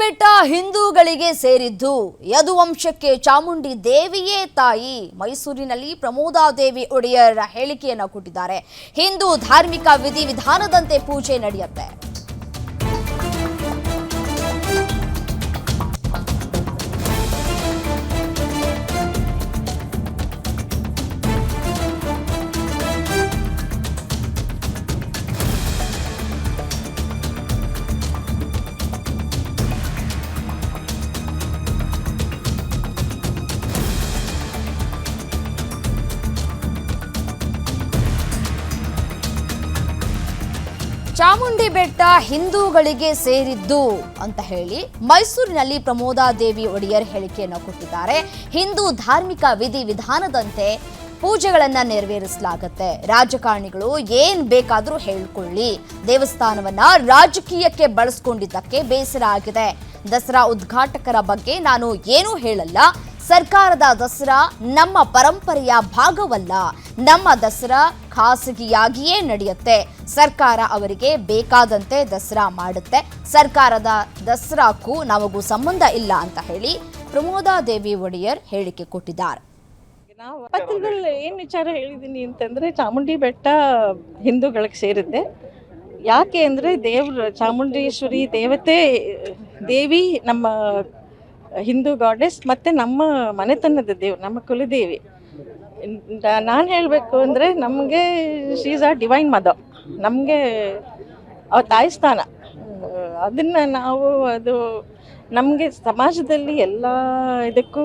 ಬೆಟ್ಟ ಹಿಂದೂಗಳಿಗೆ ಸೇರಿದ್ದು ಯದುವಂಶಕ್ಕೆ ಚಾಮುಂಡಿ ದೇವಿಯೇ ತಾಯಿ. ಮೈಸೂರಿನಲ್ಲಿ ಪ್ರಮೋದಾದೇವಿ ಒಡೆಯರ ಹೇಳಿಕೆಯನ್ನು ಕೊಟ್ಟಿದ್ದಾರೆ. ಹಿಂದೂ ಧಾರ್ಮಿಕ ವಿಧಿವಿಧಾನದಂತೆ ಪೂಜೆ ನಡೆಯುತ್ತೆ. ಚಾಮುಂಡಿ ಬೆಟ್ಟ ಹಿಂದೂಗಳಿಗೆ ಸೇರಿದ್ದು ಅಂತ ಹೇಳಿ ಮೈಸೂರಿನಲ್ಲಿ ಪ್ರಮೋದಾ ದೇವಿ ಒಡೆಯರ್ ಹೇಳಿಕೆಯನ್ನು ಕೊಟ್ಟಿದ್ದಾರೆ. ಹಿಂದೂ ಧಾರ್ಮಿಕ ವಿಧಿ ವಿಧಾನದಂತೆ ಪೂಜೆಗಳನ್ನ ನೆರವೇರಿಸಲಾಗತ್ತೆ. ರಾಜಕಾರಣಿಗಳು ಏನ್ ಬೇಕಾದರೂ ಹೇಳ್ಕೊಳ್ಳಿ. ದೇವಸ್ಥಾನವನ್ನ ರಾಜಕೀಯಕ್ಕೆ ಬಳಸ್ಕೊಂಡಿದ್ದಕ್ಕೆ ಬೇಸರ ಆಗಿದೆ. ದಸರಾ ಉದ್ಘಾಟಕರ ಬಗ್ಗೆ ನಾನು ಏನೂ ಹೇಳಲ್ಲ. ಸರ್ಕಾರದ ದಸರಾ ನಮ್ಮ ಪರಂಪರೆಯ ಭಾಗವಲ್ಲ. ನಮ್ಮ ದಸರಾ ಖಾಸಗಿಯಾಗಿಯೇ ನಡೆಯುತ್ತೆ. ಸರ್ಕಾರ ಅವರಿಗೆ ಬೇಕಾದಂತೆ ದಸರಾ ಮಾಡುತ್ತೆ. ಸರ್ಕಾರದ ದಸರಾಕ್ಕೂ ನಮಗೂ ಸಂಬಂಧ ಇಲ್ಲ ಅಂತ ಹೇಳಿ ಪ್ರಮೋದಾದೇವಿ ಒಡೆಯರ್ ಹೇಳಿಕೆ ಕೊಟ್ಟಿದ್ದಾರೆ. ನಾವು ಪತ್ರದಲ್ಲಿ ಏನು ವಿಚಾರ ಹೇಳಿದ್ದೀನಿ ಅಂತಂದರೆ ಚಾಮುಂಡಿ ಬೆಟ್ಟ ಹಿಂದೂಗಳಿಗೆ ಸೇರುತ್ತೆ ಯಾಕೆ ಅಂದರೆ ದೇವ್ರ ಚಾಮುಂಡೇಶ್ವರಿ ದೇವತೆ ದೇವಿ ನಮ್ಮ ಹಿಂದೂ ಗಾಡೆಸ್ ಮತ್ತು ನಮ್ಮ ಮನೆತನದ ದೇವ್ರು ನಮ್ಮ ಕುಲದೇವಿ. ನಾನು ಹೇಳಬೇಕು ಅಂದರೆ ನಮಗೆ ಶೀಸ್ ಆ ಡಿವೈನ್ ಮದ ನಮಗೆ ಅವ್ರ ತಾಯಿ ಸ್ಥಾನ. ಅದನ್ನು ನಾವು ಅದು ನಮಗೆ ಸಮಾಜದಲ್ಲಿ ಎಲ್ಲ ಇದಕ್ಕೂ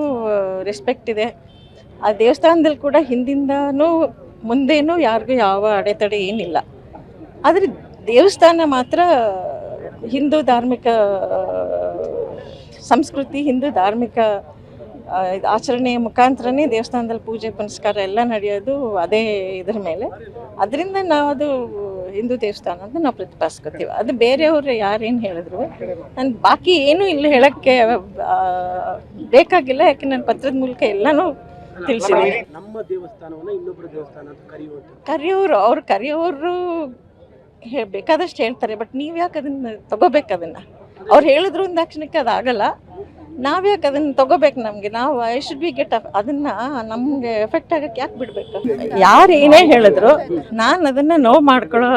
ರೆಸ್ಪೆಕ್ಟ್ ಇದೆ. ಆ ದೇವಸ್ಥಾನದಲ್ಲಿ ಕೂಡ ಹಿಂದಿಂದನೂ ಮುಂದೇನೂ ಯಾರಿಗೂ ಯಾವ ಅಡೆತಡೆ ಏನಿಲ್ಲ. ಆದರೆ ದೇವಸ್ಥಾನ ಮಾತ್ರ ಹಿಂದೂ ಧಾರ್ಮಿಕ, ಸಂಸ್ಕೃತಿ, ಹಿಂದೂ ಧಾರ್ಮಿಕ ಆಚರಣೆಯ ಮುಖಾಂತರನೇ ದೇವಸ್ಥಾನದಲ್ಲಿ ಪೂಜೆ, ಪುನಸ್ಕಾರ ಎಲ್ಲ ನಡೆಯೋದು ಅದೇ ಇದ್ರ ಮೇಲೆ. ಅದರಿಂದ ನಾವು ಅದು ಹಿಂದೂ ದೇವಸ್ಥಾನ ಅಂತ ನಾವು ಪ್ರತಿಪಾದಿಸ್ಕೊತೀವಿ. ಅದು ಬೇರೆಯವರು ಯಾರೇನು ಹೇಳಿದ್ರು, ನಾನು ಬಾಕಿ ಏನೂ ಇಲ್ಲಿ ಹೇಳೋಕ್ಕೆ ಬೇಕಾಗಿಲ್ಲ, ಯಾಕೆ ನಾನು ಪತ್ರದ ಮೂಲಕ ಎಲ್ಲನೂ ತಿಳಿಸಿದ್ದೀನಿ ನಮ್ಮ ದೇವಸ್ಥಾನವನ್ನ ಇನ್ನೊಬ್ಬರ ದೇವಸ್ಥಾನ ಅಂತ ಕರೆಯೋರು ಅವ್ರು ಕರೆಯೋರು ಬೇಕಾದಷ್ಟು ಹೇಳ್ತಾರೆ ಬಟ್ ನೀವು ಯಾಕೆ ಅದನ್ನು ತಗೋಬೇಕು ಅದನ್ನು? ಅವ್ರು ಹೇಳಿದ್ರು ಅಂದಾಕ್ಷಣಕ್ಕೆ ಅದಾಗಲ್ಲ ನಾವ್ಯಾಕೆ ಅದನ್ನ ತಗೋಬೇಕು ನಮಗೆ? ನಾವು ಐ ಶುಡ್ ಬಿ ಗೆಟ್ ಅದನ್ನ ನಮಗೆ ಎಫೆಕ್ಟ್ ಆಗಕ್ಕೆ ಯಾಕೆ ಬಿಡಬೇಕು? ಯಾರು ಏನೇ ಹೇಳಿದ್ರು ನಾನು ಅದನ್ನು ನೋವು ಮಾಡ್ಕೊಳ್ಳೋ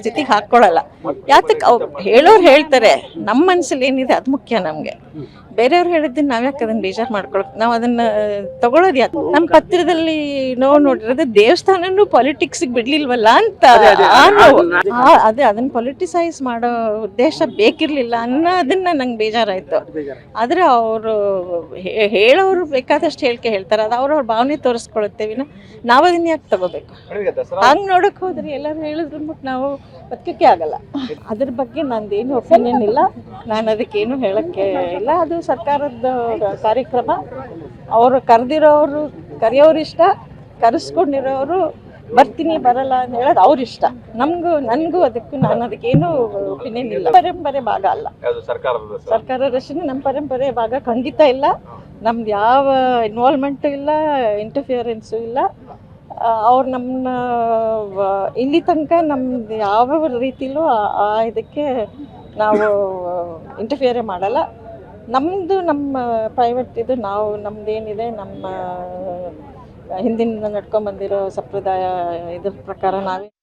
ಸ್ಥಿತಿಗೆ ಹಾಕ್ಕೊಳ್ಳಲ್ಲ ಯಾತಕ್ಕೆ ಅವ್ರು ಹೇಳೋರು ಹೇಳ್ತಾರೆ ನಮ್ಮ ಮನಸ್ಸಲ್ಲಿ ಏನಿದೆ ಅದು ಮುಖ್ಯ ನಮಗೆ. ಬೇರೆಯವ್ರು ಹೇಳಿದ್ದನ್ನು ನಾವ್ಯಾಕೆ ಅದನ್ನ ಬೇಜಾರ್ ಮಾಡ್ಕೊಳಕ್ ನಾವು ಅದನ್ನ ತಗೊಳೋದ್ ಯಾಕೆ? ನಮ್ ಪತ್ರದಲ್ಲಿ ನೋವು ನೋಡಿರೋದು ದೇವಸ್ಥಾನ ಪಾಲಿಟಿಕ್ಸ್ ಬಿಡ್ಲಿಲ್ವಲ್ಲ ಅಂತ. ಆ ನೋವು. ಆ, ಅದೇ ಅದನ್ನ ಪೊಲಿಟಿಸೈಸ್ ಮಾಡೋ ಉದ್ದೇಶ ಬೇಕಿರ್ಲಿಲ್ಲ ಅನ್ನೋದನ್ನ ನಂಗೆ ಬೇಜಾರಾಯ್ತು. ಆದ್ರೆ ಅವರು ಹೇಳೋರು ಬೇಕಾದಷ್ಟು ಹೇಳಿಕೆ ಹೇಳ್ತಾರೆ. ಅದು ಅವ್ರವ್ರ ಭಾವನೆ ತೋರಿಸ್ಕೊಳುತ್ತೆ ವಿನ ನಾವು ಅದನ್ನ ಯಾಕೆ ತಗೋಬೇಕು? ಹಂಗ್ ನೋಡಕ್ ಹೋದ್ರೆ ಎಲ್ಲರೂ ಹೇಳಿದ್ರು ಅಂದ್ಬಿಟ್ಟು ನಾವು ಬದುಕಕ್ಕೆ ಆಗಲ್ಲ. ಅದ್ರ ಬಗ್ಗೆ ನಂದೇನು ಒಪಿನಿಯನ್ ಇಲ್ಲ. ನಾನು ಅದಕ್ಕೇನು ಹೇಳಕ್ಕೆ ಇಲ್ಲ. ಅದು ಸರ್ಕಾರದ ಕಾರ್ಯಕ್ರಮ. ಅವರು ಕರೆದಿರೋರು ಕರೆಯೋರು ಇಷ್ಟ ಕರೆಸ್ಕೊಂಡಿರೋರು ಬರ್ತೀನಿ ಬರಲ್ಲ ಅಂತ ಹೇಳೋದು ಅವ್ರ ಇಷ್ಟ. ನಮಗೂ ನನಗೂ ಅದಕ್ಕೂ ನಾನು ಅದಕ್ಕೇನು ಒಪಿನಿಯನ್ ಇಲ್ಲ. ಪರಂಪರೆ ಭಾಗ ಅಲ್ಲ. ಸರ್ಕಾರ ರಚನೆ ನಮ್ಮ ಪರಂಪರೆ ಭಾಗ ಖಂಡಿತ ಇಲ್ಲ. ನಮ್ದು ಯಾವ ಇನ್ವಾಲ್ವ್ಮೆಂಟು ಇಲ್ಲ ಇಂಟರ್ಫಿಯರೆನ್ಸು ಇಲ್ಲ. ಅವ್ರು ನಮ್ಮನ್ನ ಇಲ್ಲಿ ತನಕ ನಮ್ದು ಯಾವ ರೀತಿಲೂ ಆ- ಆ ಇದಕ್ಕೆ ನಾವು ಇಂಟರ್ಫಿಯರೇ ಮಾಡಲ್ಲ. ನಮ್ಮದು ನಮ್ಮ ಪ್ರೈವೇಟ್ ಇದು ನಾವು ನಮ್ಮದೇನಿದೆ ನಮ್ಮ ಹಿಂದಿನಿಂದ ನಡ್ಕೊಂಬಂದಿರೋ ಸಂಪ್ರದಾಯ ಇದ್ರ ಪ್ರಕಾರ ನಾವೇ